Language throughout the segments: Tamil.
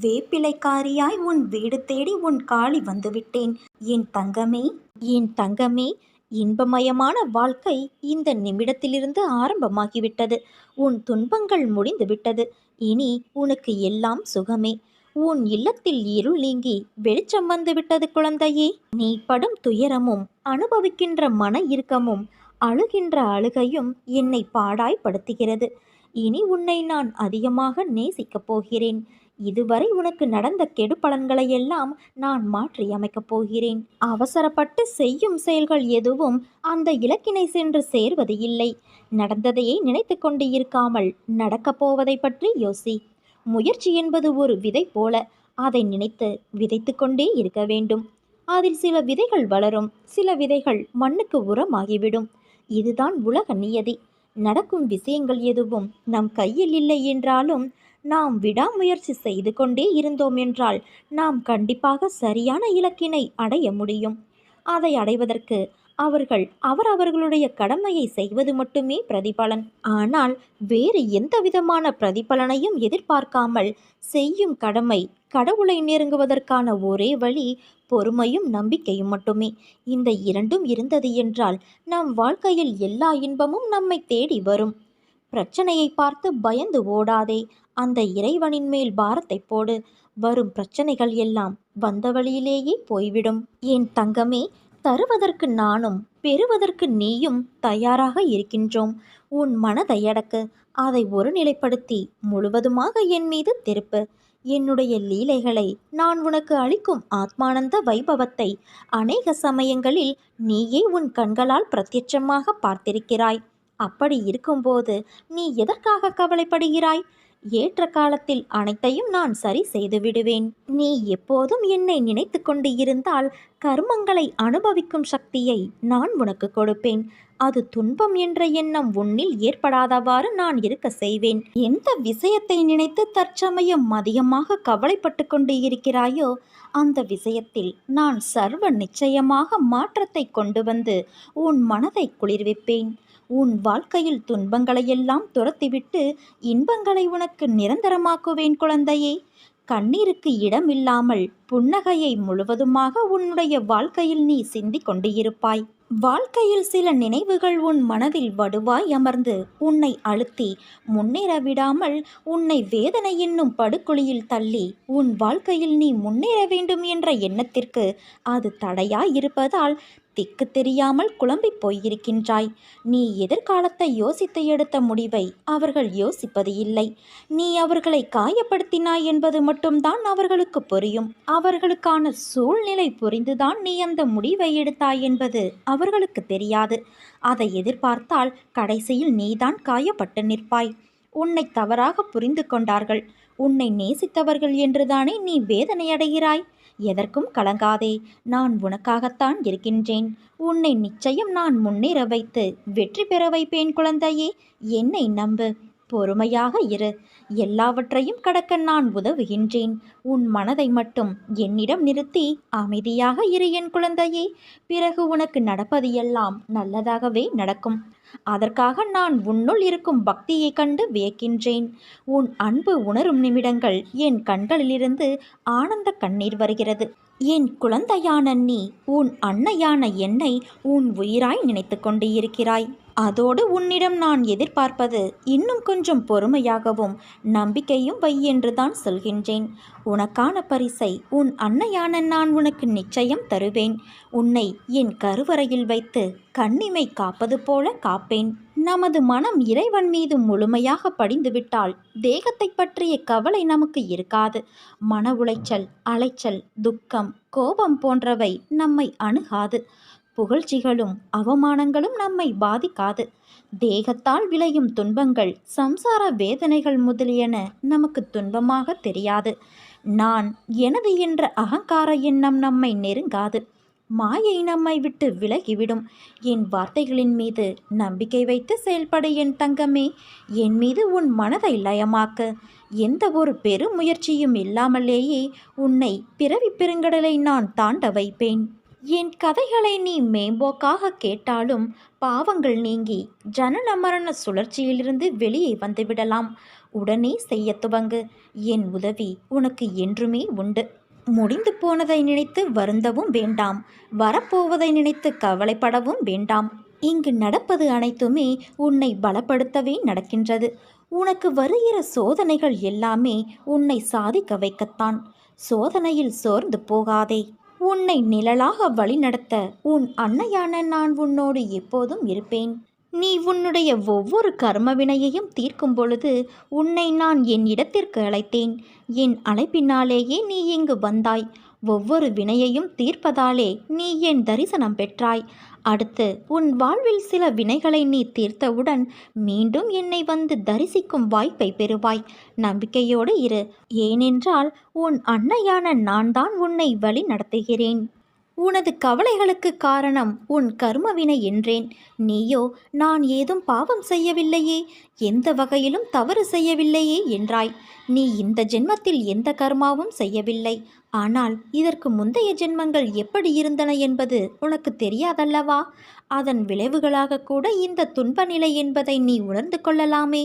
வேப்பிலைக்காரியாய் உன் வீடு தேடி உன் காளி வந்துவிட்டேன். என் தங்கமே என் தங்கமே இன்பமயமான வாழ்க்கை இந்த நிமிடத்திலிருந்து ஆரம்பமாகிவிட்டது. உன் துன்பங்கள் முடிந்துவிட்டது. இனி உனக்கு எல்லாம் சுகமே. உன் இல்லத்தில் இருள் நீங்கி வெளிச்சம் வந்துவிட்டது குழந்தையே. நீ படும் துயரமும் அனுபவிக்கின்ற மன இறுக்கமும் அழுகின்ற அழுகையும் என்னை பாடாய்படுத்துகிறது இனி உன்னை நான் அதிகமாக நேசிக்கப் போகிறேன். இதுவரை உனக்கு நடந்த கெடு பலன்களையெல்லாம் நான் மாற்றி அமைக்கப் போகிறேன். அவசரப்பட்டு செய்யும் செயல்கள் எதுவும் அந்த இலக்கினை சென்று சேர்வது இல்லை. நடந்ததையே நினைத்து கொண்டு இருக்காமல் நடக்கப் போவதை பற்றி யோசி. முயற்சி என்பது ஒரு விதை போல அதை நினைத்து விதைத்து கொண்டே இருக்க வேண்டும். அதில் சில விதைகள் வளரும் சில விதைகள் மண்ணுக்கு உரமாகிவிடும். இதுதான் உலக நியதி. நடக்கும் விஷயங்கள் எதுவும் நம் கையில் இல்லை என்றாலும் நாம் விடாமுயற்சி செய்து கொண்டே இருந்தோம் என்றால் நாம் கண்டிப்பாக சரியான இலக்கினை அடைய முடியும். அதை அடைவதற்கு அவர்கள் அவர் அவர்களுடைய கடமையை செய்வது மட்டுமே பிரதிபலன். ஆனால் வேறு எந்த விதமான பிரதிபலனையும் எதிர்பார்க்காமல் செய்யும் கடமை கடவுளை நெருங்குவதற்கான ஒரே வழி பொறுமையும் நம்பிக்கையும் மட்டுமே. இந்த இரண்டும் இருந்தது என்றால் நம் வாழ்க்கையில் எல்லா இன்பமும் நம்மை தேடி வரும். பிரச்சனையை பார்த்து பயந்து ஓடாதே. அந்த இறைவனின் மேல் பாரத்தை போடு. வரும் பிரச்சனைகள் எல்லாம் வந்த வழியிலேயே போய்விடும். என் தங்கமே தருவதற்கு நானும் பெறுவதற்கு நீயும் தயாராக இருக்கின்றோம். உன் மனதை அடக்கு. அதை ஒருநிலைப்படுத்தி முழுவதுமாக என் மீது திருப்பு. என்னுடைய லீலைகளை நான் உனக்கு அளிக்கும் ஆத்மானந்த வைபவத்தை அநேக சமயங்களில் நீயே உன் கண்களால் பிரத்யட்சமாக பார்த்திருக்கிறாய். அப்படி இருக்கும்போது நீ எதற்காக கவலைப்படுகிறாய்? ஏற்ற காலத்தில் அனைத்தையும் நான் சரி செய்து விடுவேன். நீ எப்போதும் என்னை நினைத்து கொண்டு இருந்தால் கர்மங்களை அனுபவிக்கும் சக்தியை நான் உனக்கு கொடுப்பேன். அது துன்பம் என்ற எண்ணம் உன்னில் ஏற்படாதவாறு நான் இருக்க செய்வேன். எந்த விஷயத்தை நினைத்து தற்சமயம் மதியமாக கவலைப்பட்டு கொண்டு இருக்கிறாயோ அந்த விஷயத்தில் நான் சர்வ நிச்சயமாக மாற்றத்தை கொண்டு வந்து உன் மனதை குளிர்விப்பேன். உன் வாழ்க்கையில் துன்பங்களையெல்லாம் துரத்திவிட்டு இன்பங்களை உனக்கு நிரந்தரமாக்குவேன் குழந்தையே. கண்ணீருக்கு இடமில்லாமல் புன்னகையை முழுவதுமாக உன்னுடைய வாழ்க்கையில் நீ சிந்திக் கொண்டிருப்பாய். வாழ்க்கையில் சில நினைவுகள் உன் மனதில் வடுவாய் அமர்ந்து உன்னை அழுத்தி முன்னேற விடாமல் உன்னை வேதனை என்னும் படுகொலியில் தள்ளி உன் வாழ்க்கையில் நீ முன்னேற வேண்டும் என்ற எண்ணத்திற்கு அது தடையாய் இருப்பதால் திக்கு தெரியாமல் குழம்பி போயிருக்கின்றாய். நீ எதிர்காலத்தை யோசித்து எடுத்த முடிவை அவர்கள் யோசிப்பது இல்லை. நீ அவர்களை காயப்படுத்தினாய் என்பது மட்டும்தான் அவர்களுக்கு புரியும். அவர்களுக்கான சூழ்நிலை புரிந்துதான் நீ அந்த முடிவை எடுத்தாய் என்பது அவர்களுக்கு தெரியாது. அதை எதிர்பார்த்தால் கடைசியில் நீதான் காயப்பட்டு நிற்பாய். உன்னை தவறாக புரிந்து கொண்டார்கள். உன்னை நேசித்தவர்கள் என்றுதானே நீ வேதனையடைகிறாய் எதற்கும் கலங்காதே நான் உனக்காகத்தான் இருக்கின்றேன். உன்னை நிச்சயம் நான் முன்னேற வைத்து வெற்றி பெற வைப்பேன் குழந்தையே என்னை நம்பு. பொறுமையாக இரு. எல்லாவற்றையும் கடக்க நான் உதவுகின்றேன். உன் மனதை மட்டும் என்னிடம் நிறுத்தி அமைதியாக இரு என் குழந்தையே. பிறகு உனக்கு நடப்பது எல்லாம் நல்லதாகவே நடக்கும். அதற்காக நான் உன்னுள் இருக்கும் பக்தியை கண்டு வியக்கின்றேன். உன் அன்பு உணரும் நிமிடங்கள் என் கண்களிலிருந்து ஆனந்த கண்ணீர் வருகிறது. என் குழந்தையான நீ உன் அன்னையான என்னை உன் உயிராய் நினைத்து கொண்டு இருக்கிறாய் அதோடு உன்னிடம் நான் எதிர்பார்ப்பது இன்னும் கொஞ்சம் பொறுமையாகவும் நம்பிக்கையும் வை என்றுதான் சொல்கின்றேன். உனக்கான பரிசை உன் அன்னையான நான் உனக்கு நிச்சயம் தருவேன். உன்னை என் கருவறையில் வைத்து கண்ணிமை காப்பது போல காப்பேன். நமது மனம் இறைவன் மீது முழுமையாக படிந்துவிட்டால் தேகத்தை பற்றிய கவலை நமக்கு இருக்காது. மன உளைச்சல் அலைச்சல் துக்கம் கோபம் போன்றவை நம்மை அணுகாது. புகழ்ச்சிகளும் அவமானங்களும் நம்மை பாதிக்காது. தேகத்தால் விளையும் துன்பங்கள் சம்சார வேதனைகள் முதலியன நமக்கு துன்பமாக தெரியாது. நான் எனது என்ற அகங்கார எண்ணம் நம்மை நெருங்காது. மாயை நம்மை விட்டு விலகிவிடும். என் வார்த்தைகளின் மீது நம்பிக்கை வைத்து செயல்பட என் தங்கமே. என் மீது உன் மனதை லயமாக்க. எந்த ஒரு பெரு முயற்சியும் இல்லாமலேயே உன்னை பிறவி பெருங்கடலை நான் தாண்ட வைப்பேன். என் கதைகளை நீ மேம்போக்காக கேட்டாலும் பாவங்கள் நீங்கி ஜனன மரண சுழற்சியிலிருந்து வெளியே வந்துவிடலாம். உடனே செய்ய துவங்கு. என் உதவி உனக்கு என்றுமே உண்டு. முடிந்து போனதை நினைத்து வருந்தவும் வேண்டாம். வரப்போவதை நினைத்து கவலைப்படவும் வேண்டாம். இங்கு நடப்பது அனைத்துமே உன்னை பலப்படுத்தவே நடக்கின்றது. உனக்கு வருகிற சோதனைகள் எல்லாமே உன்னை சாதிக்க வைக்கத்தான். சோதனையில் சோர்ந்து போகாதே. உன்னை நிழலாக வழிநடத்த உன் அன்னையான நான் உன்னோடு எப்போதும் இருப்பேன். நீ உன்னுடைய ஒவ்வொரு கர்ம வினையையும் தீர்க்கும் பொழுது உன்னை நான் என் இடத்திற்கு அழைத்தேன். என் அழைப்பினாலேயே நீ இங்கு வந்தாய். ஒவ்வொரு வினையையும் தீர்ப்பதாலே நீ என் தரிசனம் பெற்றாய். அடுத்து உன் வாழ்வில் சில வினைகளை நீ தீர்த்தவுடன் மீண்டும் என்னை வந்து தரிசிக்கும் வாய்ப்பை பெறுவாய். நம்பிக்கையோடு இரு. ஏனென்றால் உன் அன்னையான நான் தான் உன்னை வழி நடத்துகிறேன். உனது கவலைகளுக்கு காரணம் உன் கர்மவினை என்றேன். நீயோ நான் ஏதும் பாவம் செய்யவில்லையே? எந்த வகையிலும் தவறு செய்யவில்லையே? என்றாய். நீ இந்த ஜென்மத்தில் எந்த கர்மாவும் செய்யவில்லை. ஆனால் இதற்கு முந்தைய ஜென்மங்கள் எப்படி இருந்தன என்பது உனக்கு தெரியாதல்லவா? அதன் விளைவுகளாக கூட இந்த துன்ப நிலை என்பதை நீ உணர்ந்து கொள்ளலாமே.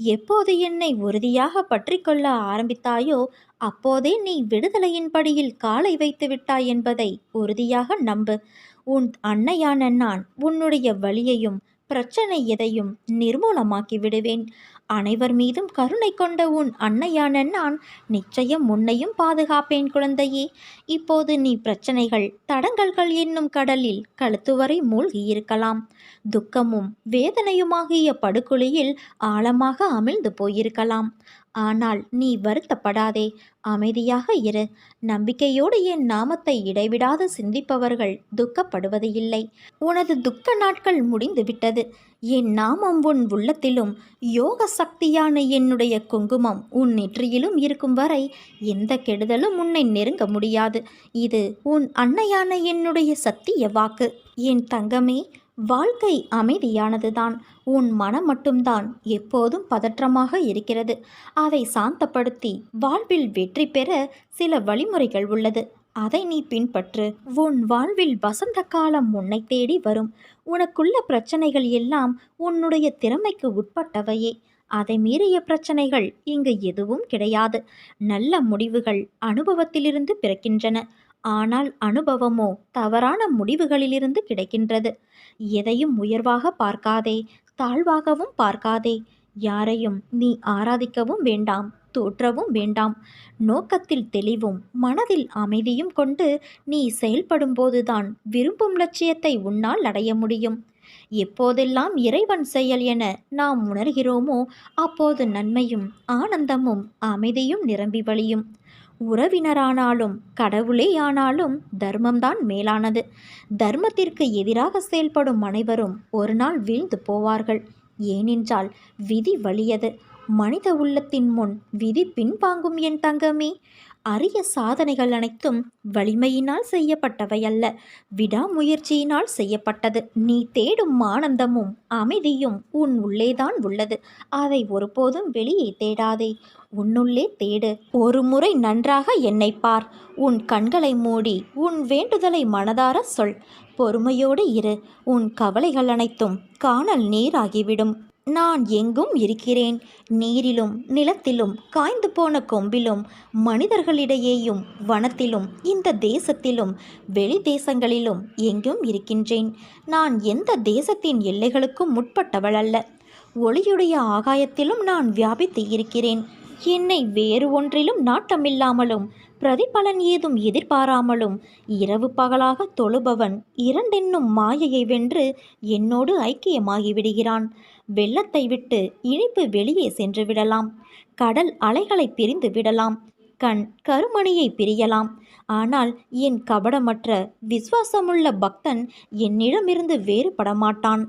எப்போது என்னை உறுதியாக பற்றி கொள்ள ஆரம்பித்தாயோ அப்போதே நீ விடுதலையின் படியில் காலை வைத்து விட்டாய் என்பதை உறுதியாக நம்பு. உன் அன்னையான நான் உன்னுடைய வழியையும் பிரச்சனை எதையும் நிர்மூலமாக்கி விடுவேன். அனைவர் மீதும் கருணை கொண்ட உன் அன்னையான நான் நிச்சயம் உன்னையும் பாதுகாப்பேன் குழந்தையே. இப்போது நீ பிரச்சனைகள் தடங்கல்கள் என்னும் கடலில் கழுத்துவரை மூழ்கியிருக்கலாம். துக்கமும் வேதனையுமாகிய படுகொலியில் ஆழமாக அமிழ்ந்து போயிருக்கலாம். ஆனால் நீ வருத்தப்படாதே. அமைதியாக இரு. நம்பிக்கையோடு என் நாமத்தை இடைவிடாது சிந்திப்பவர்கள் துக்கப்படுவது இல்லை. உனது துக்க நாட்கள் முடிந்துவிட்டது. என் நாமம் உன் உள்ளத்திலும் யோக சக்தியான என்னுடைய குங்குமம் உன் நெற்றியிலும் இருக்கும் வரை எந்த கெடுதலும் உன்னை நெருங்க முடியாது. இது உன் அன்னையான என்னுடைய சத்திய வாக்கு. என் தங்கமே வாழ்க்கை அமைதியானதுதான். உன் மனம் மட்டும்தான் எப்போதும் பதற்றமாக இருக்கிறது. அதை சாந்தப்படுத்தி வாழ்வில் வெற்றி பெற சில வழிமுறைகள் உள்ளது. அதை நீ பின்பற்று. உன் வாழ்வில் வசந்த காலம் உன்னை தேடி வரும். உனக்குள்ள பிரச்சனைகள் எல்லாம் உன்னுடைய திறமைக்கு உட்பட்டவையே. அதை மீறிய பிரச்சனைகள் இங்கு எதுவும் கிடையாது. நல்ல முடிவுகள் அனுபவத்திலிருந்து பிறக்கின்றன. ஆனால் அனுபவமோ தவறான முடிவுகளிலிருந்து கிடைக்கின்றது. எதையும் உயர்வாக பார்க்காதே தாழ்வாகவும் பார்க்காதே யாரையும் நீ ஆராதிக்கவும் வேண்டாம் தோற்றவும் வேண்டாம். நோக்கத்தில் தெளிவும் மனதில் அமைதியும் கொண்டு நீ செயல்படும்போதுதான் விரும்பும் லட்சியத்தை உன்னால் அடைய முடியும். எப்போதெல்லாம் இறைவன் செயல் என நாம் உணர்கிறோமோ அப்போது நன்மையும் ஆனந்தமும் அமைதியும் நிரம்பி வழியும். உறவினரானாலும் கடவுளே ஆனாலும் தர்மம்தான் மேலானது. தர்மத்திற்கு எதிராக செயல்படும் அனைவரும் ஒரு நாள் வீழ்ந்து போவார்கள். ஏனென்றால் விதி வலியது. மனித உள்ளத்தின் முன் விதி பின்வாங்கும் என் தங்கமே. அரிய சாதனைகள் அனைத்தும் வலிமையினால் செய்யப்பட்டவை அல்ல விடாமுயற்சியினால் செய்யப்பட்டது. நீ தேடும் ஆனந்தமும் அமைதியும் உன் உள்ளேதான் உள்ளது. அதை ஒருபோதும் வெளியே தேடாதே. உன்னுள்ளே தேடு. ஒரு முறை நன்றாக என்னை பார். உன் கண்களை மூடி உன் வேண்டுதலை மனதார சொல். பொறுமையோடு இரு. உன் கவலைகள் அனைத்தும் காணல் நீராகிவிடும். நான் எங்கும் இருக்கிறேன். நீரிலும் நிலத்திலும் காய்ந்து போன கொம்பிலும் மனிதர்களிடையேயும் வனத்திலும் இந்த தேசத்திலும் வெளி தேசங்களிலும் எங்கும் இருக்கின்றேன். நான் எந்த தேசத்தின் எல்லைகளுக்கும் முற்பட்டவள் அல்ல. ஒளியுடைய ஆகாயத்திலும் நான் வியாபித்து இருக்கிறேன். என்னை வேறு ஒன்றிலும் நாட்டமில்லாமலும் பிரதிபலன் ஏதும் எதிர்பாராமலும் இரவு பகலாக தொழுபவன் இரண்டென்னும் மாயையை வென்று என்னோடு ஐக்கியமாகி விடுகிறான் வெள்ளத்தை விட்டு இனிப்பு வெளியே சென்று விடலாம். கடல் அலைகளை பிரிந்து விடலாம். கண் கருமணியை பிரியலாம். ஆனால் என் கபடமற்ற விசுவாசமுள்ள பக்தன் என்னிடமிருந்து வேறுபடமாட்டான்.